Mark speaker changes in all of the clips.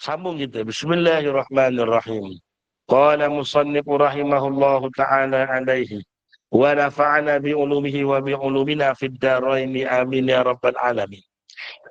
Speaker 1: Sambung kita. Bismillahirrahmanirrahim. Qala musannifu rahimahullahu ta'ala alaihi. Wa nafa'ana bi'ulumihi wa bi'ulumina fid daraini amin ya rabbal alamin.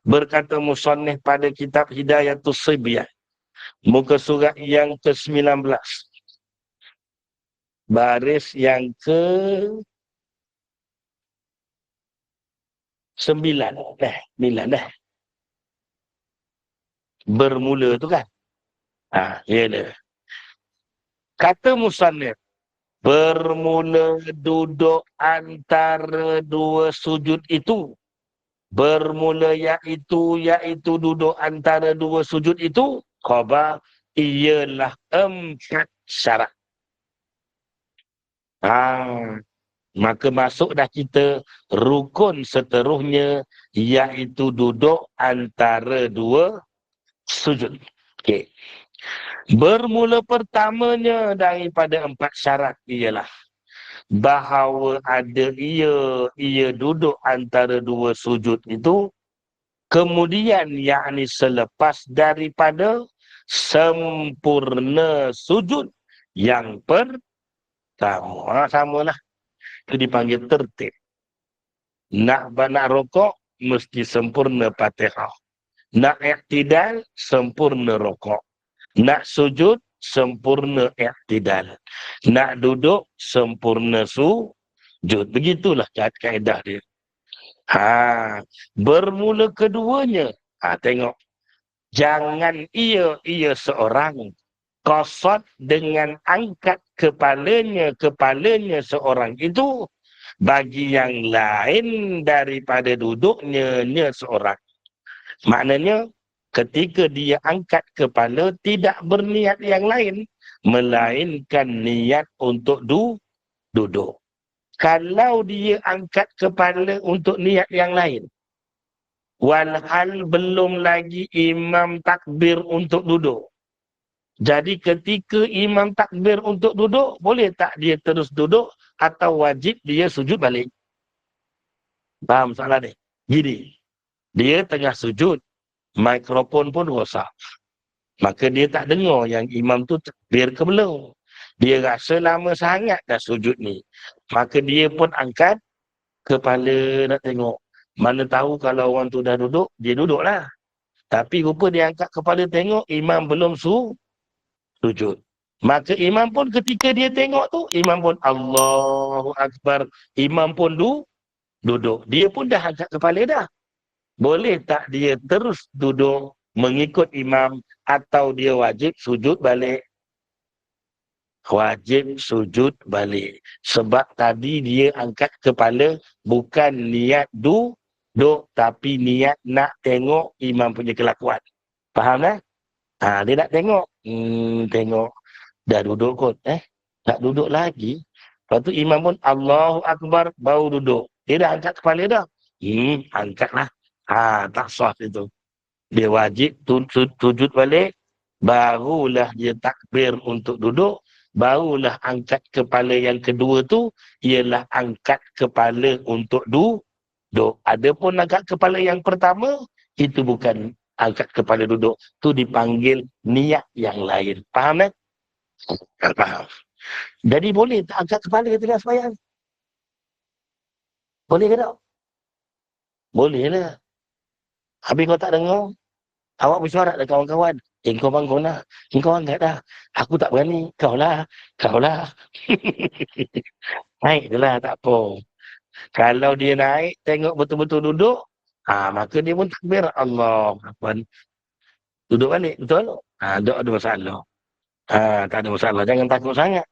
Speaker 1: Berkata musannif pada kitab Hidayatus Sibiyah. Muka surat yang ke-19. Baris yang ke sembilan dah sembilan dah bermula tu kan? Ha ya dah kata musannif bermula duduk antara dua sujud itu. Bermula iaitu iaitu duduk antara dua sujud itu khabar ialah empat syarat. Ha Maka masuk dah kita rukun seterusnya iaitu duduk antara dua sujud. Okey. Bermula pertamanya daripada empat syarat ialah bahawa ada ia ia duduk antara dua sujud itu kemudian yakni selepas daripada sempurna sujud yang pertama. Ha, samalah itu dipanggil tertib. Nak nak rokok, mesti sempurna patihah. Nak iktidal, sempurna rokok. Nak sujud, sempurna iktidal. Nak duduk, sempurna sujud. Begitulah kaedah dia. Ha, bermula keduanya, ha, tengok. Jangan ia, ia seorang kosot dengan angkat kepalanya kepalanya seorang itu bagi yang lain daripada duduknya nya seorang maknanya ketika dia angkat kepala tidak berniat yang lain melainkan niat untuk du duduk kalau dia angkat kepala untuk niat yang lain walhal belum lagi imam takbir untuk duduk jadi ketika imam takbir untuk duduk, boleh tak dia terus duduk atau wajib dia sujud balik? Faham soalan ni? Gini, dia tengah sujud, mikrofon pun rosak. Maka dia tak dengar yang imam tu takbir ke belum. Dia rasa lama sangat dah sujud ni. Maka dia pun angkat kepala nak tengok. Mana tahu kalau orang tu dah duduk, dia duduklah. Tapi rupa dia angkat kepala tengok, imam belum su sujud. Maka imam pun ketika dia tengok tu, imam pun Allahu Akbar. Imam pun du, duduk. Dia pun dah angkat kepala dah. Boleh tak dia terus duduk mengikut imam atau dia wajib sujud balik? Wajib sujud balik. Sebab tadi dia angkat kepala bukan niat du, duduk tapi niat nak tengok imam punya kelakuan. Faham tak? Eh? Ha, dia nak tengok. Hmm, tengok. Dah duduk kot. Eh, tak duduk lagi. Lepas tu imam pun Allahu Akbar baru duduk. Dia dah angkat kepala dah. Hmm, angkatlah. Ha, tak sah itu. Dia wajib sujud balik. Barulah dia takbir untuk duduk. Barulah angkat kepala yang kedua tu. Ialah angkat kepala untuk duduk. Adapun angkat kepala yang pertama. Itu bukan angkat kepala duduk tu dipanggil niat yang lain. Faham kan? Tak faham. Jadi boleh tak angkat kepala ketika sembahyang? Boleh ke tak? Boleh lah. Habis kau tak dengar, awak bersuara dengan kawan-kawan. Eh, kau bang, kau nak. Kau angkat dah. Aku tak berani. Kau lah. Kau lah. naik je lah, tak apa. Kalau dia naik, tengok betul-betul duduk, Ha, maka dia pun takbir Allah. Apa Duduk balik, betul? Ha, tak ada masalah. Ha, tak ada masalah. Jangan takut sangat.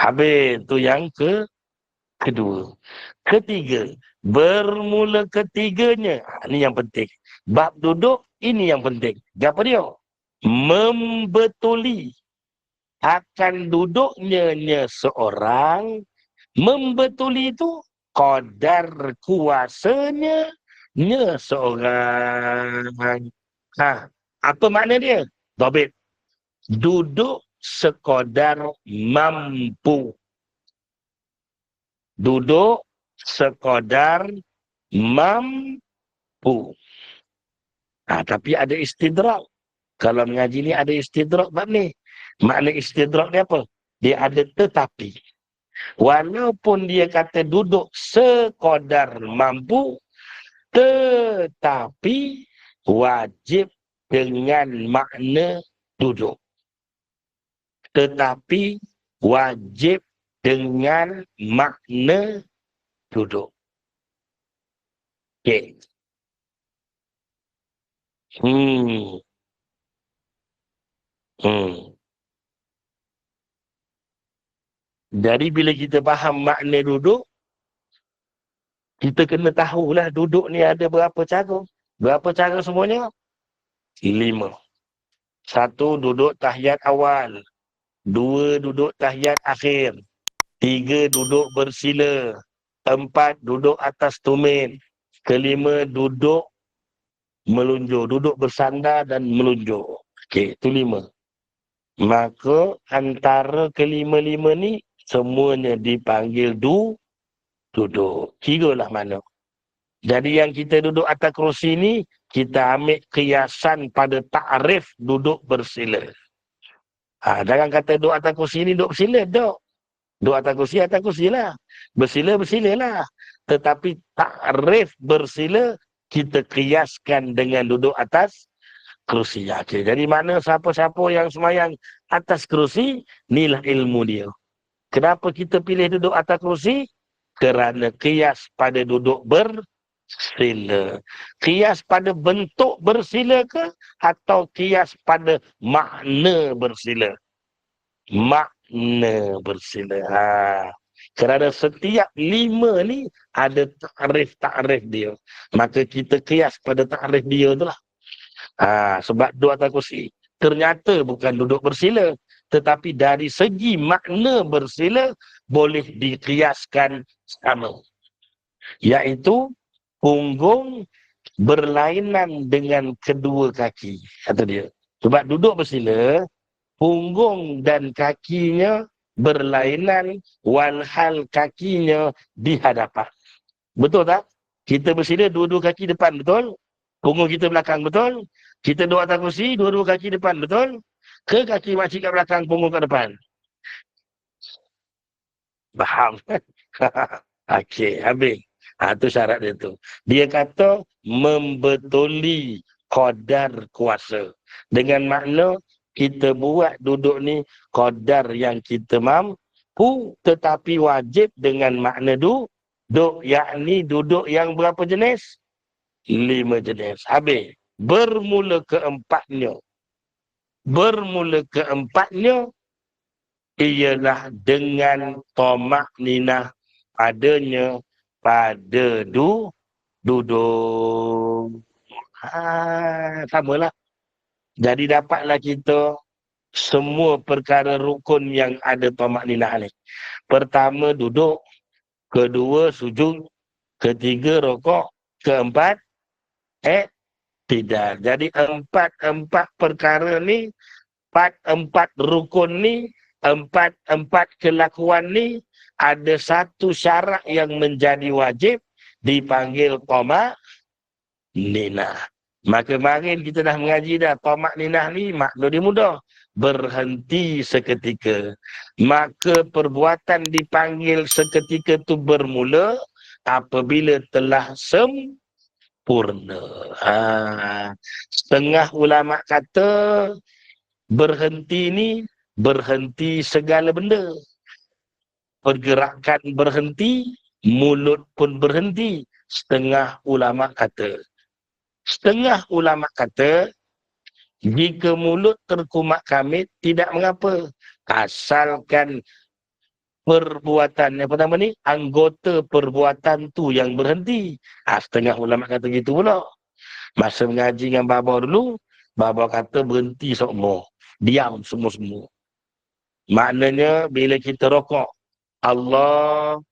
Speaker 1: Habis tu yang ke kedua. Ketiga. Bermula ketiganya. Ha, ini yang penting. Bab duduk, ini yang penting. Apa dia? Membetuli akan duduknya seorang. Membetuli itu kadar kuasanya nya seorang ha apa makna dia dobit duduk sekadar mampu duduk sekadar mampu ha, tapi ada istidrak Kalau mengaji ni ada istidrak bab ni. Makna istidrak ni apa? Dia ada tetapi. Walaupun dia kata duduk sekadar mampu, tetapi wajib dengan makna duduk. Tetapi wajib dengan makna duduk. Okay. Hmm. Hmm. Jadi bila kita faham makna duduk, kita kena tahulah duduk ni ada berapa cara. Berapa cara semuanya? Lima. Satu, duduk tahiyat awal. Dua, duduk tahiyat akhir. Tiga, duduk bersila. Empat, duduk atas tumit. Kelima, duduk melunjuk. Duduk bersandar dan melunjuk. Okey, itu lima. Maka antara kelima-lima ni semuanya dipanggil du duduk. Kira lah mana. Jadi yang kita duduk atas kerusi ni, kita ambil kiasan pada ta'rif duduk bersila. Ha, jangan kata duduk atas kerusi ni duduk bersila. Duduk. Duduk atas kerusi, atas kerusi lah. Bersila, bersila lah. Tetapi ta'rif bersila, kita kiaskan dengan duduk atas kerusi. Okay. Jadi mana siapa-siapa yang semayang atas kerusi, inilah ilmu dia. Kenapa kita pilih duduk atas kerusi? kerana kias pada duduk bersila. Kias pada bentuk bersila ke atau kias pada makna bersila? Makna bersila. Ha. Kerana setiap lima ni ada takrif-takrif dia. Maka kita kias pada takrif dia tu lah. Ha. Sebab dua atas kursi. Ternyata bukan duduk bersila tetapi dari segi makna bersila boleh dikiaskan sama iaitu punggung berlainan dengan kedua kaki kata dia sebab duduk bersila punggung dan kakinya berlainan walhal kakinya di hadapan betul tak kita bersila dua-dua kaki depan betul punggung kita belakang betul kita duduk atas kursi dua-dua kaki depan betul ke kaki makcik kat belakang, punggung kat depan? Faham? Okey, habis. Ha, tu syarat dia tu. Dia kata membetuli kodar kuasa. Dengan makna kita buat duduk ni kodar yang kita mampu tetapi wajib dengan makna du, duduk yakni duduk yang berapa jenis? Lima jenis. Habis. Bermula keempatnya bermula keempatnya ialah dengan tomak nina padanya pada du duduk. Ha, samalah. Jadi dapatlah kita semua perkara rukun yang ada tomak nina ni. Pertama duduk, kedua sujud, ketiga rokok, keempat eh tidak. Jadi empat-empat perkara ni, empat-empat rukun ni, empat-empat kelakuan ni, ada satu syarat yang menjadi wajib dipanggil Tomak Nina. Maka kemarin kita dah mengaji dah Tomak Nina ni makna dia mudah. Berhenti seketika. Maka perbuatan dipanggil seketika tu bermula apabila telah sem sempurna. Ha. Setengah ulama kata berhenti ni berhenti segala benda. Pergerakan berhenti, mulut pun berhenti. Setengah ulama kata. Setengah ulama kata jika mulut terkumat kamit tidak mengapa. Asalkan perbuatan yang pertama ni anggota perbuatan tu yang berhenti. Ha, setengah ulama kata gitu pula. Masa mengaji dengan baba dulu, baba kata berhenti semua. Diam semua-semua. Maknanya bila kita rokok, Allah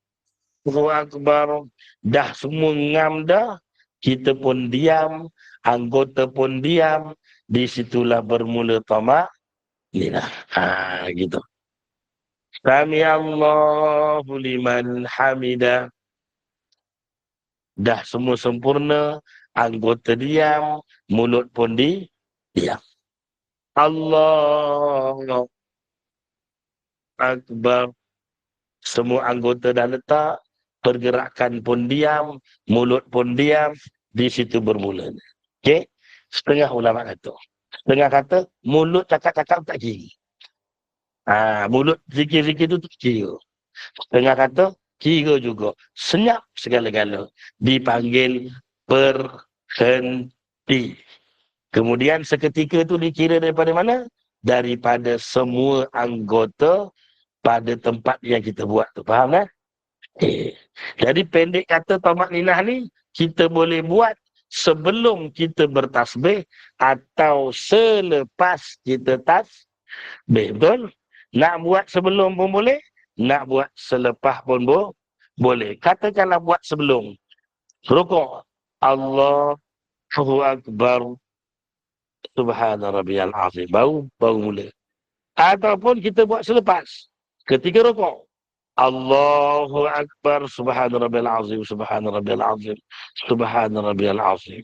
Speaker 1: Akbar, dah semua ngam dah, kita pun diam, anggota pun diam, di situlah bermula tamak. Inilah, ha, gitu. Sami Allahu liman hamida. Dah semua sempurna, anggota diam, mulut pun di diam. Allah Akbar. Semua anggota dah letak. Pergerakan pun diam. Mulut pun diam. Di situ bermula. Okey. Setengah ulama kata. Setengah kata, mulut cakap-cakap tak kira. Ha, mulut zikir-zikir tu tak kira. Setengah kata, kira juga. Senyap segala-gala. Dipanggil berhenti. Kemudian seketika tu dikira daripada mana? Daripada semua anggota pada tempat yang kita buat tu. Faham kan? Okay. Jadi pendek kata Tomak Ninah ni, kita boleh buat sebelum kita bertasbih atau selepas kita tasbih. Betul? Nak buat sebelum pun boleh, nak buat selepas pun bo boleh. Katakanlah buat sebelum. Rukuk. Allahu Akbar. Subhana rabbiyal azim. Baru, baru mula. Ataupun kita buat selepas. Ketika rokok. Allahu Akbar. Subhana rabbiyal azim. Subhana rabbiyal azim. Subhana rabbiyal azim.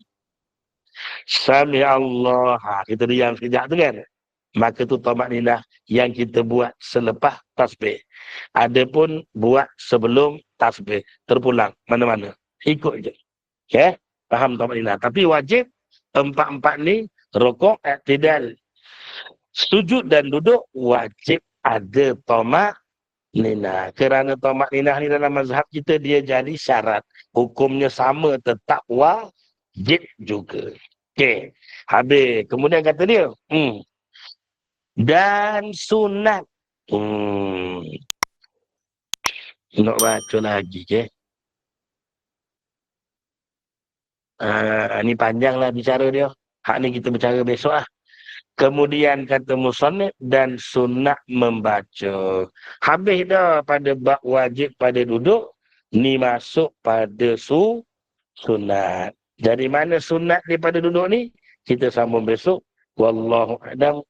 Speaker 1: Sami Allah. Ha, kita diam sekejap tu kan. Maka tu tamak ninah yang kita buat selepas tasbih. Adapun buat sebelum tasbih. Terpulang mana-mana. Ikut je. Okay? Faham tamak ninah. Tapi wajib empat-empat ni rokok iktidal. Sujud dan duduk wajib ada tomak nina. Kerana tomak nina ni dalam mazhab kita dia jadi syarat. Hukumnya sama tetap wajib juga. Okey. Habis. Kemudian kata dia. Hmm. Dan sunat. Hmm. Nak baca lagi ke? Uh, ni panjanglah bicara dia. Hak ni kita bercara besok lah. Kemudian kata musonib dan sunat membaca. Habis dah pada bab wajib pada duduk. Ni masuk pada su sunat. Jadi mana sunat daripada duduk ni? Kita sambung besok. Wallahu a'lam